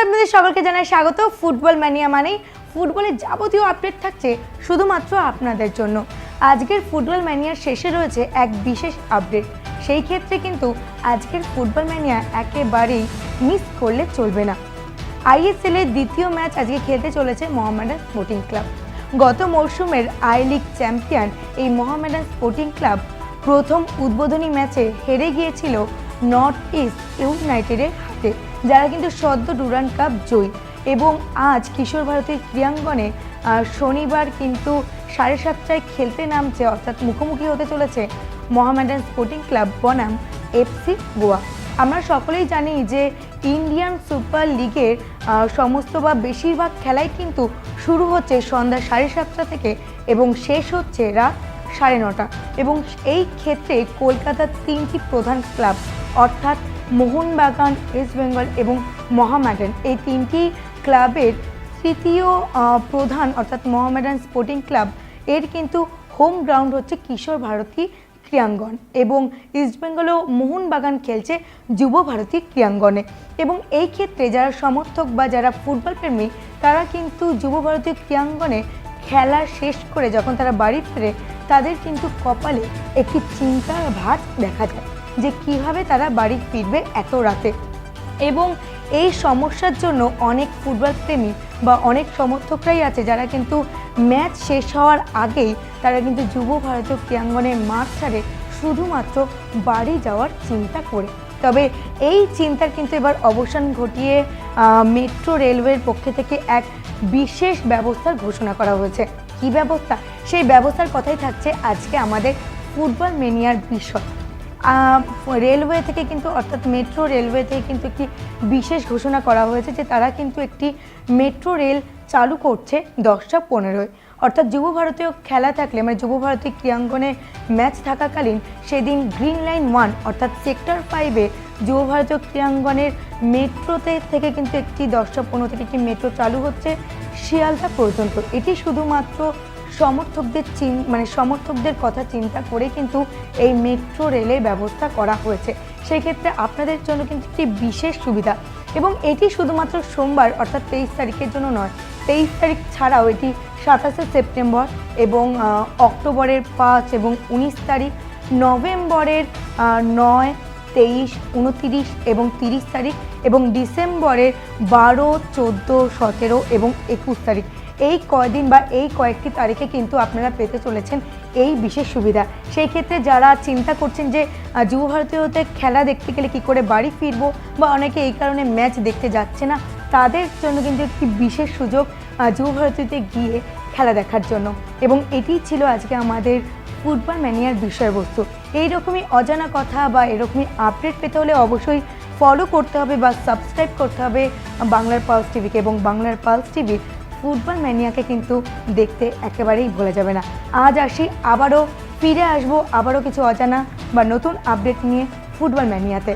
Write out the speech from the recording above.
সকলকে জানাই স্বাগত। ফুটবল ম্যানিয়া মানেই ফুটবলের যাবতীয় আপডেট থাকছে শুধুমাত্র আপনাদের জন্য। আজকের ফুটবল ম্যানিয়ার শেষে রয়েছে এক বিশেষ আপডেট। সেই ক্ষেত্রে কিন্তু আজকের ফুটবল ম্যানিয়া একেবারেই মিস করলে চলবে না। আইএসএল এর দ্বিতীয় ম্যাচ আজকে খেলতে চলেছে মোহামেডান স্পোর্টিং ক্লাব। গত মরশুমের আই লিগ চ্যাম্পিয়ন এই মোহামেডান স্পোর্টিং ক্লাব প্রথম উদ্বোধনী ম্যাচে হেরে গিয়েছিল নর্থ ইস্ট ইউনাইটেডের হাতে। যারা কিন্তু সদ্য ডুরান্ড কাপ জয়ী এবং আজ কিশোর ভারতীর ক্রীড়াঙ্গনে শনিবার কিন্তু সাড়ে সাতটায় খেলতে নামছে, অর্থাৎ মুখোমুখি হতে চলেছে মোহামেডান স্পোর্টিং ক্লাব বনাম এফসি গোয়া। আমরা সকলেই জানি যে ইন্ডিয়ান সুপার লিগের সমস্ত বা বেশিরভাগ খেলাই কিন্তু শুরু হচ্ছে সন্ধ্যা সাড়ে সাতটা থেকে এবং শেষ হচ্ছে রাত সাড়ে নটা। এবং এই ক্ষেত্রে কলকাতার তিনটি প্রধান ক্লাব, অর্থাৎ মোহনবাগান ইস্ট বেঙ্গল এবং মহামেডান এই তিনটি ক্লাবের তৃতীয় প্রধান অর্থাৎ মোহামেডান স্পোর্টিং ক্লাব এর কিন্তু হোম গ্রাউন্ড হচ্ছে কিশোর ভারতী ক্রীড়াঙ্গন এবং ইস্টবেঙ্গলও মোহনবাগান খেলছে যুব ভারতী ক্রীড়াঙ্গনে। এবং এই ক্ষেত্রে যারা সমর্থক বা যারা ফুটবল প্রেমী, তারা কিন্তু যুব ভারতী ক্রীড়াঙ্গনে খেলা শেষ করে যখন তারা বাড়ি ফেরে, তাদের কিন্তু কপালে একটি চিন্তার ভাঁজ দেখা যায়। যে কীভাবে তারা বাড়ি ফিরবে এত রাতে। এবং এই সমস্যার জন্য অনেক ফুটবল প্রেমী বা অনেক সমর্থকরাই আছে যারা কিন্তু ম্যাচ শেষ হওয়ার আগেই তারা কিন্তু যুব ভারতীয় ক্রিয়াঙ্গনের মাঠ ছাড়ে শুধুমাত্র বাড়ি যাওয়ার চিন্তা করে। তবে এই চিন্তার কিন্তু এবার অবসান ঘটিয়ে মেট্রো রেলওয়ের পক্ষ থেকে এক বিশেষ ব্যবস্থার ঘোষণা করা হয়েছে। কী ব্যবস্থা? সেই ব্যবস্থার কথাই থাকছে আজকে আমাদের ফুটবল মেনিয়ার বিষয়। রেলওয়ে থেকে কিন্তু, অর্থাৎ মেট্রো রেলওয়ে থেকে কিন্তু একটি বিশেষ ঘোষণা করা হয়েছে যে তারা কিন্তু একটি মেট্রো রেল চালু করছে দশটা পনেরোয়। অর্থাৎ যুব ভারতীয় খেলা থাকলে মানে যুব ভারতীয় ক্রীড়াঙ্গনে ম্যাচ থাকাকালীন সেদিন গ্রিন লাইন ওয়ান অর্থাৎ সেক্টর ফাইভে যুব ভারতীয় ক্রীড়াঙ্গনের মেট্রোতে থেকে কিন্তু একটি দশটা পনেরো থেকে একটি মেট্রো চালু হচ্ছে শিয়ালদা পর্যন্ত। এটি শুধুমাত্র সমর্থকদের চিন মানে সমর্থকদের কথা চিন্তা করে কিন্তু এই মেট্রো রেলের ব্যবস্থা করা হয়েছে। সেই ক্ষেত্রে আপনাদের জন্য কিন্তু একটি বিশেষ সুবিধা। এবং এটি শুধুমাত্র সোমবার, অর্থাৎ তেইশ তারিখের জন্য নয়, তেইশ তারিখ ছাড়াও এটি সাতাশে সেপ্টেম্বর এবং অক্টোবরের পাঁচ এবং উনিশ তারিখ, নভেম্বরের নয়, তেইশ, উনতিরিশ এবং তিরিশ তারিখ এবং ডিসেম্বরের বারো, চোদ্দ, সতেরো এবং একুশ তারিখ। এই কয়দিন বা এই কয়েকটি তারিখে কিন্তু আপনারা পেতে চলেছেন এই বিশেষ সুবিধা। সেই ক্ষেত্রে যারা চিন্তা করছেন যে যুব ভারতীয়তে খেলা দেখতে গেলে কি করে বাড়ি ফিরবো বা অনেকে এই কারণে ম্যাচ দেখতে যাচ্ছে না, তাদের জন্য কিন্তু একটি বিশেষ সুযোগ যুব ভারতীতে গিয়ে খেলা দেখার জন্য। এবং এটিই ছিল আজকে আমাদের ফুটবল ম্যানিয়ার বিষয়বস্তু। এইরকমই অজানা কথা বা এরকমই আপডেট পেতে হলে অবশ্যই ফলো করতে হবে বা সাবস্ক্রাইব করতে হবে বাংলার পালস টিভিকে এবং বাংলার পালস টিভি ফুটবল ম্যানিয়াকে কিন্তু দেখতে একেবারেই ভোলা যাবে না। আজ আসি, আবারও ফিরে আসব, আবারও কিছু অজানা বা নতুন আপডেট নিয়ে ফুটবল ম্যানিয়াতে।